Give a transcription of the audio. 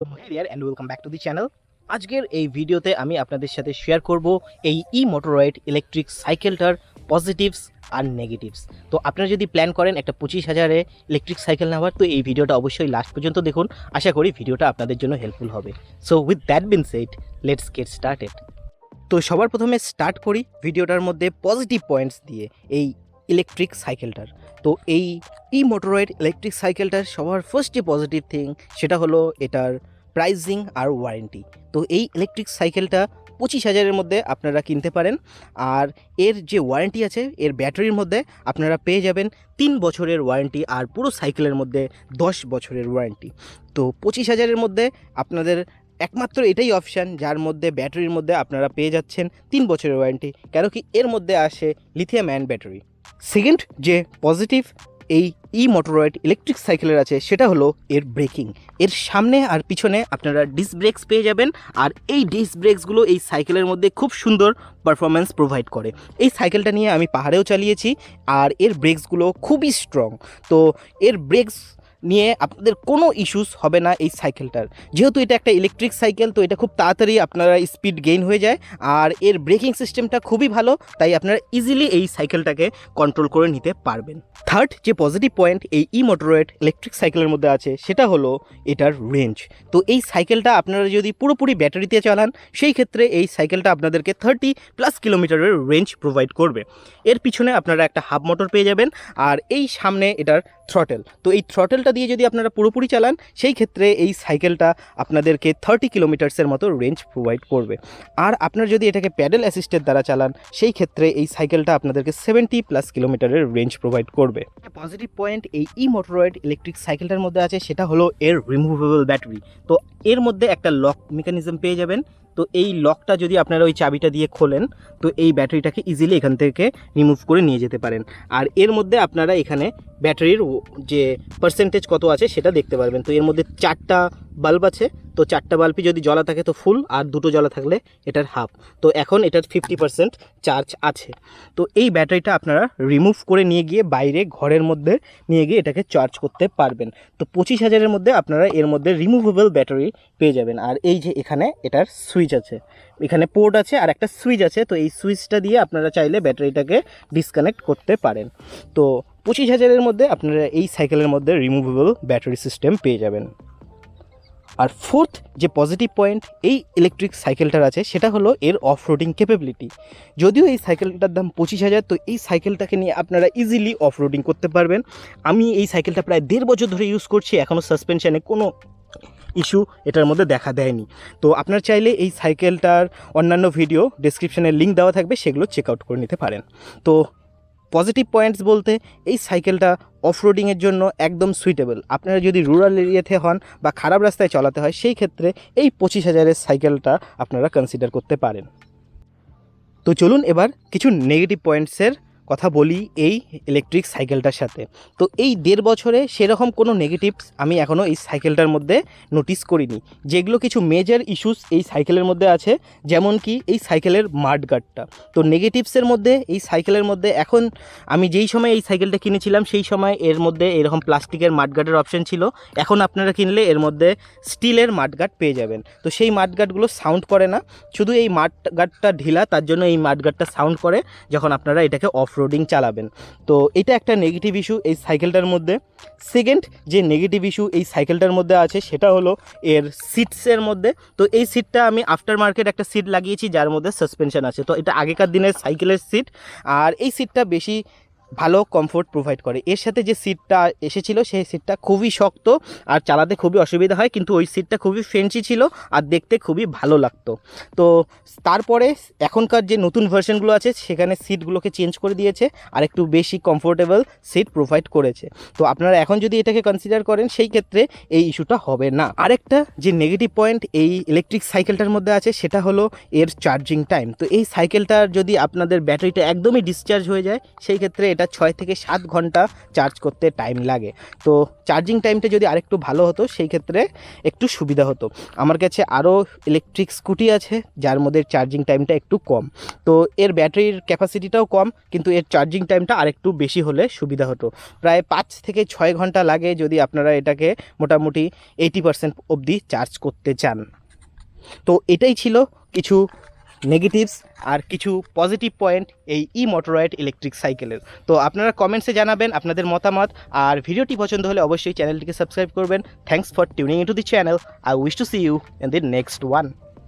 And welcome back to the channel আজকের এই ভিডিওতে আমি আপনাদের সাথে শেয়ার করব এই ই মোটরয়েড ইলেকট্রিক সাইকেলটার পজিটিভস আর নেগেটিভস তো আপনারা যদি প্ল্যান করেন একটা পঁচিশ হাজারে ইলেকট্রিক সাইকেল নেওয়ার, তো এই ভিডিওটা অবশ্যই লাস্ট পর্যন্ত দেখুন। আশা করি ভিডিওটা আপনাদের জন্য হেল্পফুল হবে। So with that being said let's get started তো সবার প্রথমে স্টার্ট করি ভিডিওটার মধ্যে পজিটিভ পয়েন্টস দিয়ে এই ইলেকট্রিক সাইকেলটার তো এই ই মোটরয়েড ইলেকট্রিক সাইকেলটার সবার ফার্স্ট যে পজিটিভ থিং সেটা হলো এটার প্রাইজিং আর ওয়ারেন্টি তো এই ইলেকট্রিক সাইকেলটা পঁচিশ হাজারের মধ্যে আপনারা কিনতে পারেন। আর এর যে ওয়ারেন্টি আছে, এর ব্যাটারির মধ্যে আপনারা পেয়ে যাবেন তিন বছরের ওয়ারেন্টি আর পুরো সাইকেলের মধ্যে দশ বছরের ওয়ারেন্টি তো পঁচিশ হাজারের মধ্যে আপনাদের একমাত্র এটাই অপশান যার মধ্যে ব্যাটারির মধ্যে আপনারা পেয়ে যাচ্ছেন তিন বছরের ওয়ারেন্টি কেন কি এর মধ্যে আসে লিথিয়াম অ্যান্ড ব্যাটারি সেকেন্ড যে পজিটিভ এই ই মোটরয়েড ইলেকট্রিক সাইকেলের আছে, সেটা হলো এর ব্রেকিং এর সামনে আর পিছনে আপনারা ডিস্ক ব্রেকস পেয়ে যাবেন, আর এই ডিস্ক ব্রেকসগুলো এই সাইকেলের মধ্যে খুব সুন্দর পারফরমেন্স প্রোভাইড করে। এই সাইকেলটা নিয়ে আমি পাহাড়েও চালিয়েছি, আর এর ব্রেকসগুলো খুবই স্ট্রং তো এর ব্রেকস নিয়ে আপনাদের কোনো ইস্যুস হবে না এই সাইকেলটার যেহেতু এটা একটা ইলেকট্রিক সাইকেল তো এটা খুব তাড়াতাড়ি আপনারা স্পিড গেইন হয়ে যায়। আর এর ব্রেকিং সিস্টেমটা খুবই ভালো, তাই আপনারা ইজিলি এই সাইকেলটাকে কন্ট্রোল করে নিতে পারবেন। থার্ড যে পজিটিভ পয়েন্ট এই ই মোটরয়েড ইলেকট্রিক সাইকেলের মধ্যে আছে, সেটা হলো এটার রেঞ্জ তো এই সাইকেলটা আপনারা যদি পুরোপুরি ব্যাটারিতে চালান, সেই ক্ষেত্রে এই সাইকেলটা আপনাদেরকে থার্টি প্লাস কিলোমিটারের রেঞ্জ প্রোভাইড করবে। এর পিছনে আপনারা একটা হাফ মোটর পেয়ে যাবেন, আর এই সামনে এটার থ্রটেল তো এই থ্রটেলটা দিয়ে যদি আপনারা পুরোপুরি চালান, সেই ক্ষেত্রে এই সাইকেলটা আপনাদেরকে থার্টি কিলোমিটার্সের মতো রেঞ্জ প্রোভাইড করবে। আর আপনার যদি এটাকে প্যাডেল অ্যাসিস্টের দ্বারা চালান, সেই ক্ষেত্রে এই সাইকেলটা আপনাদেরকে সেভেন্টি প্লাস কিলোমিটারের রেঞ্জ প্রোভাইড করবে। পজিটিভ পয়েন্ট এই ই মোটরয়েড ইলেকট্রিক সাইকেলটার মধ্যে আছে, সেটা হলো এর রিমুভেবল ব্যাটারি তো এর মধ্যে একটা লক মেকানিজম পেয়ে যাবেন। তো এই লকটা যদি আপনারা ওই চাবিটা দিয়ে খোলেন, তো এই ব্যাটারিটাকে ইজিলি এখান থেকে রিমুভ করে নিয়ে যেতে পারেন। আর এর মধ্যে আপনারা এখানে ব্যাটারির যে পার্সেন্টেজ কত আছে সেটা দেখতে পারবেন। তো এর মধ্যে চারটা বাল্ব আছে, তো চারটা বাল্বই যদি জ্বলা থাকে তো ফুল আর দুটো জ্বলা থাকলে এটার হাফ তো এখন এটার ফিফটি পার্সেন্ট চার্জ আছে। তো এই ব্যাটারিটা আপনারা রিমুভ করে নিয়ে গিয়ে বাইরে ঘরের মধ্যে নিয়ে গিয়ে এটাকে চার্জ করতে পারবেন। তো পঁচিশ হাজারের মধ্যে আপনারা এর মধ্যে রিমুভেবল ব্যাটারি পেয়ে যাবেন। আর এই যে এখানে এটার সুইচ আছে, এখানে পোর্ট আছে আর একটা সুইচ আছে। তো এই সুইচটা দিয়ে আপনারা চাইলে ব্যাটারিটাকে ডিসকানেক্ট করতে পারেন। তো পঁচিশ হাজারের মধ্যে আপনারা এই সাইকেলের মধ্যে রিমুভেবল ব্যাটারি সিস্টেম পেয়ে যাবেন। আর ফোর্থ যে পজিটিভ পয়েন্ট এই ইলেকট্রিক সাইকেলটার আছে, সেটা হলো এর অফ রোডিং ক্যাপেবিলিটি যদিও এই সাইকেলটার দাম পঁচিশ হাজার, তো এই সাইকেলটাকে নিয়ে আপনারা ইজিলি অফ রোডিং করতে পারবেন। আমি এই সাইকেলটা প্রায় দেড় বছর ধরে ইউজ করছি এখনও সাসপেনশানে কোনো ইস্যু এটার মধ্যে দেখা দেয়নি। তো আপনার চাইলে এই সাইকেলটার অন্যান্য ভিডিও ডেসক্রিপশনে লিঙ্ক দেওয়া থাকবে, সেগুলো চেক আউট করে নিতে পারেন। তো পজিটিভ পয়েন্টস বলতে এই সাইকেলটা অফরোডিংয়ের জন্য একদম সুইটেবল আপনারা যদি রুরাল এরিয়াতে হন বা খারাপ রাস্তায় চলাতে হয়, সেই ক্ষেত্রে এই পঁচিশ হাজারের সাইকেলটা আপনারা কনসিডার করতে পারেন। তো চলুন এবার কিছু নেগেটিভ পয়েন্টসের কথা বলি এই ইলেকট্রিক সাইকেলটার সাথে। তো এই দেড় বছরে সেরকম কোনো নেগেটিভস আমি এখনও এই সাইকেলটার মধ্যে নোটিস করিনি। যেগুলো কিছু মেজর ইস্যুস এই সাইকেলের মধ্যে আছে, যেমন কি এই সাইকেলের মাড গার্ডটা তো নেগেটিভসের মধ্যে, এই সাইকেলের মধ্যে এখন আমি যেই সময় এই সাইকেলটা কিনেছিলাম, সেই সময় এর মধ্যে এরকম প্লাস্টিকের মাডগার্ডের অপশন ছিল। এখন আপনারা কিনলে এর মধ্যে স্টিলের মাডগার্ড পেয়ে যাবেন। তো সেই মাডগার্ডগুলো সাউন্ড করে না। শুধু এই মাডগার্ডটা ঢিলা, তার জন্য এই মাডগার্ডটা সাউন্ড করে, যখন আপনারা এটাকে অফ রোডিং চালাবেন। তো এটা একটা নেগেটিভ ইস্যু এই সাইকেলটার মধ্যে। সেকেন্ড যে নেগেটিভ ইস্যু এই সাইকেলটার মধ্যে আছে, সেটা হলো এর সিটসের মধ্যে। তো এই সিটটা আমি আফটার মার্কেট একটা সিট লাগিয়েছি, যার মধ্যে সাসপেনশন আছে। তো এটা আগেকার দিনের সাইকেলের সিট আর এই সিটটা বেশি ভালো কমফোর্ট প্রোভাইড করে। এর সাথে যে সিটটা এসেছিল, সেই সিটটা খুবই শক্ত আর চালাতে খুবই অসুবিধা হয়, কিন্তু ওই সিটটা খুবই ফেন্সি ছিল আর দেখতে খুবই ভালো লাগতো। তো তারপরে এখনকার যে নতুন ভার্সনগুলো আছে, সেখানে সিটগুলোকে চেঞ্জ করে দিয়েছে আর একটু বেশি কমফোর্টেবল সিট প্রোভাইড করেছে। তো আপনারা এখন যদি এটাকে কনসিডার করেন, সেই ক্ষেত্রে এই ইস্যুটা হবে না। আরেকটা যে নেগেটিভ পয়েন্ট এই ইলেকট্রিক সাইকেলটার মধ্যে আছে, সেটা হলো এর চার্জিং টাইম তো এই সাইকেলটার যদি আপনাদের ব্যাটারিটা একদমই ডিসচার্জ হয়ে যায়, সেই ক্ষেত্রে এটা ছয় থেকে সাত ঘণ্টা চার্জ করতে টাইম লাগে। তো চার্জিং টাইমটা যদি আরেকটু ভালো হতো, সেই ক্ষেত্রে একটু সুবিধা হতো। আমার কাছে আরও ইলেকট্রিক স্কুটি আছে, যার মধ্যে চার্জিং টাইমটা একটু কম। তো এর ব্যাটারির ক্যাপাসিটিটাও কম, কিন্তু এর চার্জিং টাইমটা আরেকটু বেশি হলে সুবিধা হতো। প্রায় পাঁচ থেকে ছয় ঘণ্টা লাগে যদি আপনারা এটাকে মোটামুটি এইটি পার্সেন্ট অবধি চার্জ করতে চান। তো এটাই ছিল কিছু নেগেটিভস আর কিছু পজিটিভ পয়েন্ট এই ই মোটরয়েড ইলেকট্রিক সাইকেলের তো আপনারা কমেন্টসে জানাবেন আপনাদের মতামত, আর ভিডিওটি পছন্দ হলে অবশ্যই চ্যানেলটিকে সাবস্ক্রাইব করবেন। Thanks for tuning in to the channel I wish to see you in the next one